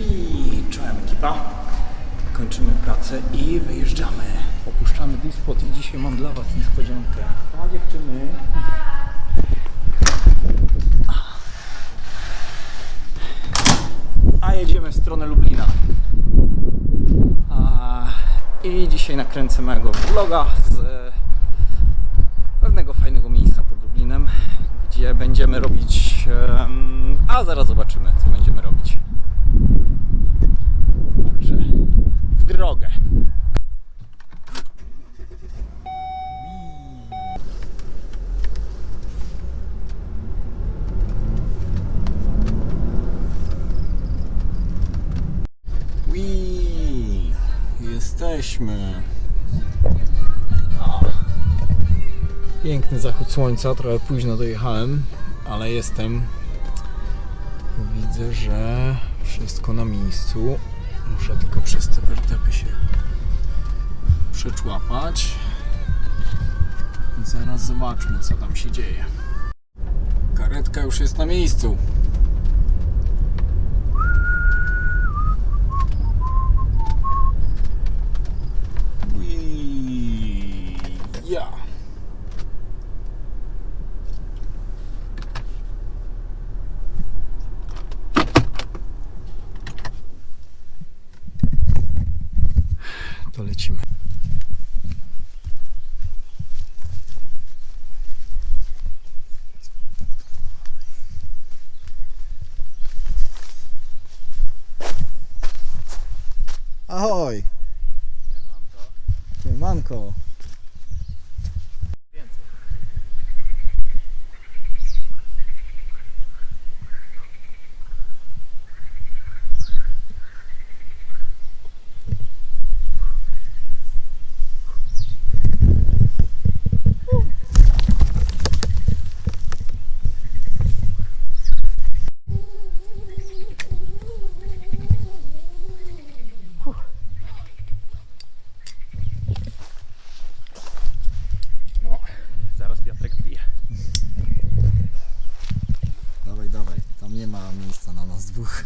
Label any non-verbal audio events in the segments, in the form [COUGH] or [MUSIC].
I czołem ekipa. Kończymy pracę i wyjeżdżamy. Opuszczamy Dispot i dzisiaj mam dla Was niespodziankę. A dziewczyny. A jedziemy w stronę Lublina. I dzisiaj nakręcę mojego vloga z e, pewnego fajnego miejsca pod Lublinem, gdzie będziemy robić. a zaraz zobaczymy, co będziemy robić. Także w drogę. Wii, jesteśmy. Piękny zachód słońca, trochę późno dojechałem, ale jestem. Widzę, że wszystko na miejscu. Muszę tylko przez te wertepy się przeczłapać. Zaraz zobaczmy, co tam się dzieje. Karetka już jest na miejscu. Wii, Ja. To lecimy. Ahoj! Siemanko! No, zaraz Piotrek pije. Dawaj, dawaj, tam nie ma miejsca na nas dwóch.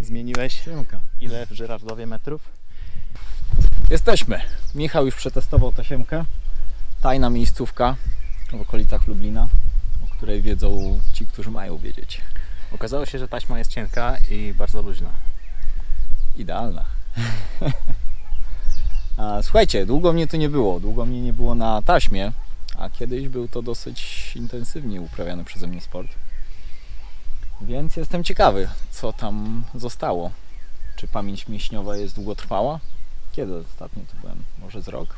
Zmieniłeś Siemka. ile w Żyrardowie metrów? Jesteśmy. Michał już przetestował tasiemkę. Tajna miejscówka w okolicach Lublina, o której wiedzą ci, którzy mają wiedzieć. Okazało się, że taśma jest cienka i bardzo luźna. Idealna. [LAUGHS] Słuchajcie, długo mnie tu nie było. Długo mnie nie było na taśmie, a kiedyś był to dosyć intensywnie uprawiany przeze mnie sport. Więc jestem ciekawy, co tam zostało. Czy pamięć mięśniowa jest długotrwała? Kiedy ostatnio tu byłem? Może z rok?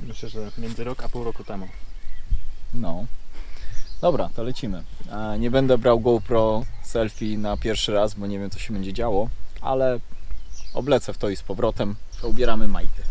Myślę, że między rok a pół roku temu. No. Dobra, to lecimy. Nie będę brał GoPro selfie na pierwszy raz, bo nie wiem co się będzie działo, ale oblecę w to i z powrotem. To ubieramy majty.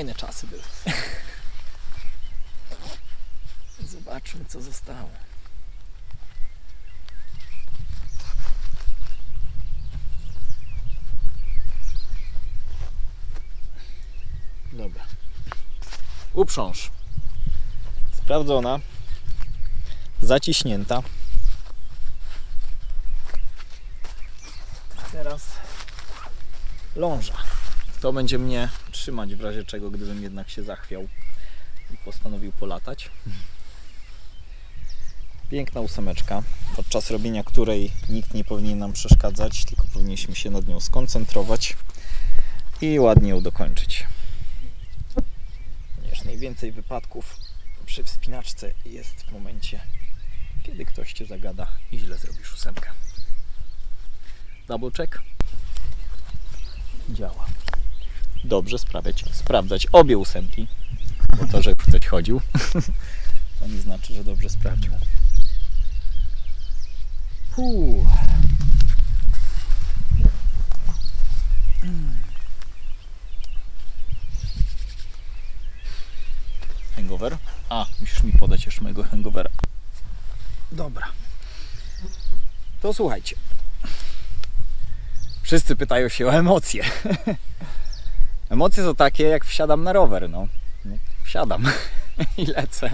Fajne czasy były. [LAUGHS] Zobaczmy co zostało. Dobra. Uprząż. Sprawdzona. Zaciśnięta. Teraz ląża. To będzie mnie trzymać w razie czego, gdybym jednak się zachwiał i postanowił polatać. Piękna ósemeczka, podczas robienia której nikt nie powinien nam przeszkadzać, tylko powinniśmy się nad nią skoncentrować i ładnie ją dokończyć. Ponieważ najwięcej wypadków przy wspinaczce jest w momencie, kiedy ktoś Cię zagada i źle zrobisz ósemkę. Double check. Działa dobrze sprawiać, sprawdzać obie ósemki, bo to, że ktoś chodził, [LAUGHS] to nie znaczy, że dobrze sprawdził. Puh. Hangover? A, musisz mi podać jeszcze mojego hangovera. Dobra. To słuchajcie. Wszyscy pytają się o emocje. [LAUGHS] Emocje to takie, jak wsiadam na rower, no. no wsiadam [LAUGHS] i lecę.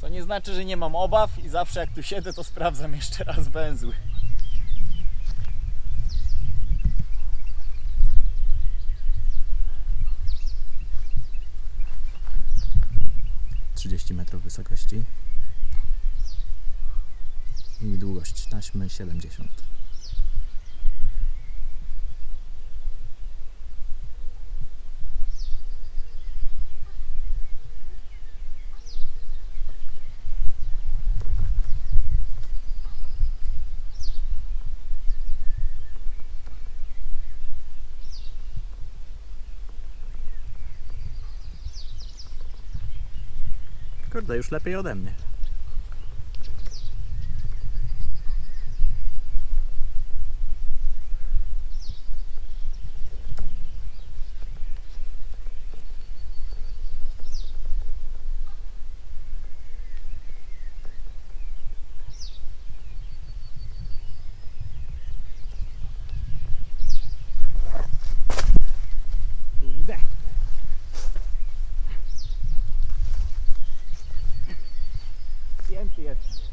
Co nie znaczy, że nie mam obaw i zawsze jak tu siedzę, to sprawdzam jeszcze raz węzły. Trzydzieści metrów wysokości. I długość taśmy 70. Kurde, już lepiej ode mnie. Pięty jest.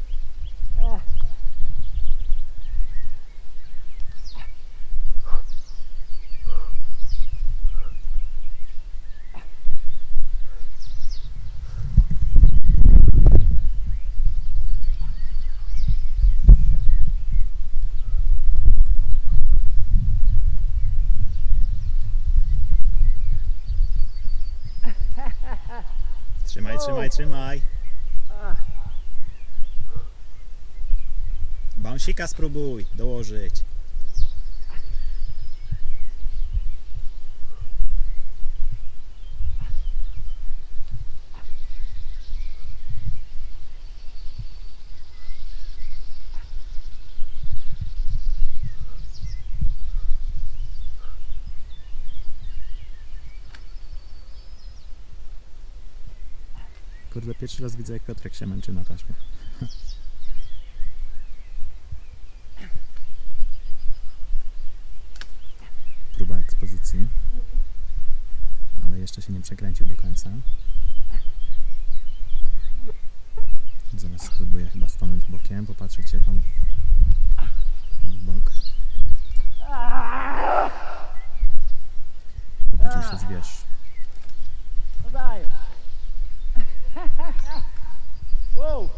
Trzymaj, trzymaj, trzymaj. Bąsika spróbuj dołożyć. Kurde, pierwszy raz widzę jak Piotrek się męczy na taśmie. [LAUGHS] próba ekspozycji, ale jeszcze się nie przekręcił do końca. Zaraz spróbuję chyba stanąć bokiem, popatrzeć się tam w bok. Obudził się zwierz. Podaję. Wow.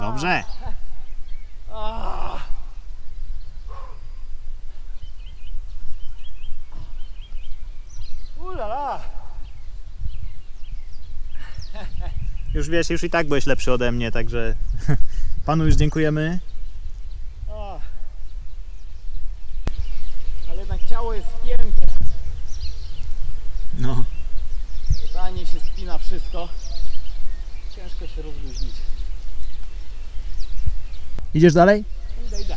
Dobrze! Ulala. Już wiesz, już i tak byłeś lepszy ode mnie, także [LAUGHS] panu już dziękujemy. Ale jednak ciało jest piękne. No. Totalnie się spina wszystko. Ciężko się rozluźnić. Idziesz dalej? Idę, idę.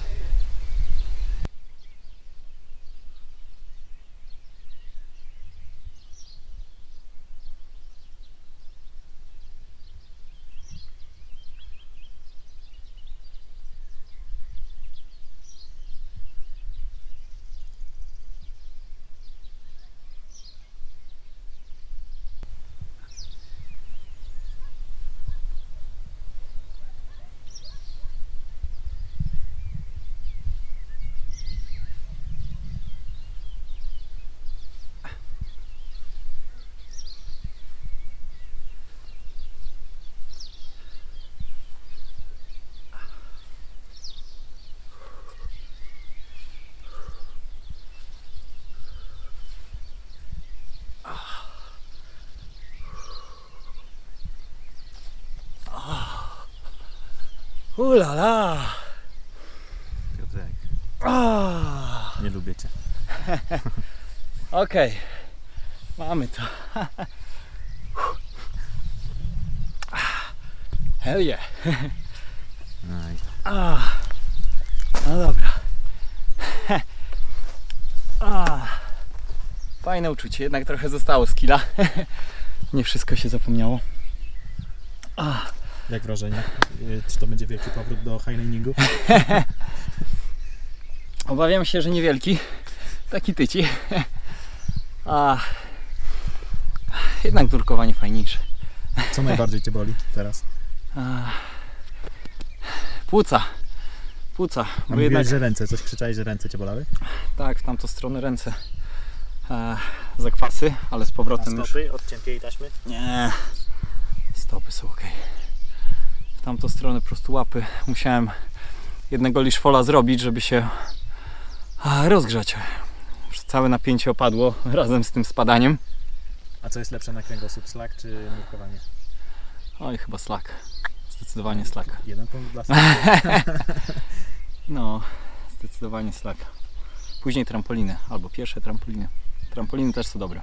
Ulala! Piotrek, nie lubię cię. [LAUGHS] Okej, mamy to. [LAUGHS] Hell yeah. Aj, Ah. No dobra. [LAUGHS] Fajne uczucie, jednak trochę zostało skilla. Nie wszystko się zapomniało. Jak wrażenie? Y, Czy to będzie wielki powrót do highliningu? [LAUGHS] Obawiam się, że niewielki. Taki tyci. A jednak nurkowanie fajniejsze. Co najbardziej cię boli teraz? A, płuca. Płuca. A Bo jednak że ręce, coś krzyczałeś, że ręce cię bolały? tak, w tamtą stronę ręce e, zakwasy, ale z powrotem już. od cienkiej taśmy? Nie. Stopy są ok. W tamtą stronę po prostu łapy. Musiałem jednego liszfola zrobić, żeby się rozgrzać. Już Całe napięcie opadło [LAUGHS] razem z tym spadaniem. A co jest lepsze na kręgosłup, slack czy nurkowanie? Oj, chyba slack. Zdecydowanie slack. Jeden punkt dla. [LAUGHS] No, zdecydowanie slack. Później trampoliny, albo pierwsze trampoliny. Trampoliny też są dobre.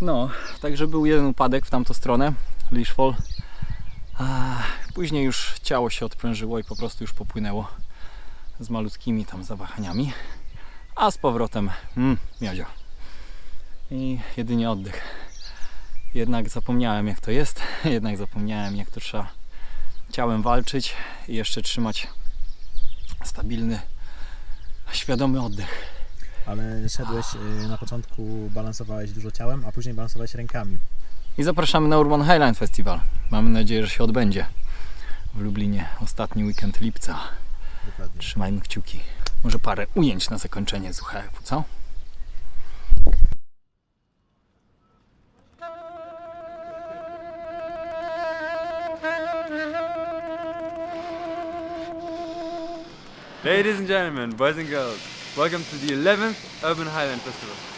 No, także był jeden upadek w tamtą stronę, Leashfall. Później już ciało się odprężyło i po prostu już popłynęło z malutkimi tam zawahaniami. A z powrotem, mm, miozio. I jedynie oddech. Jednak zapomniałem jak to jest, [LAUGHS] jednak zapomniałem jak to trzeba ciałem walczyć i jeszcze trzymać stabilny, świadomy oddech. Ale szedłeś y, na początku, balansowałeś dużo ciałem, a później balansowałeś rękami. I zapraszamy na Urban Highland Festival. Mamy nadzieję, że się odbędzie w Lublinie ostatni weekend lipca. Dokładnie. Trzymajmy kciuki. Może parę ujęć na zakończenie z UHF-u, co? Ladies and gentlemen, boys and girls, welcome to the 11th Urban Highland Festival.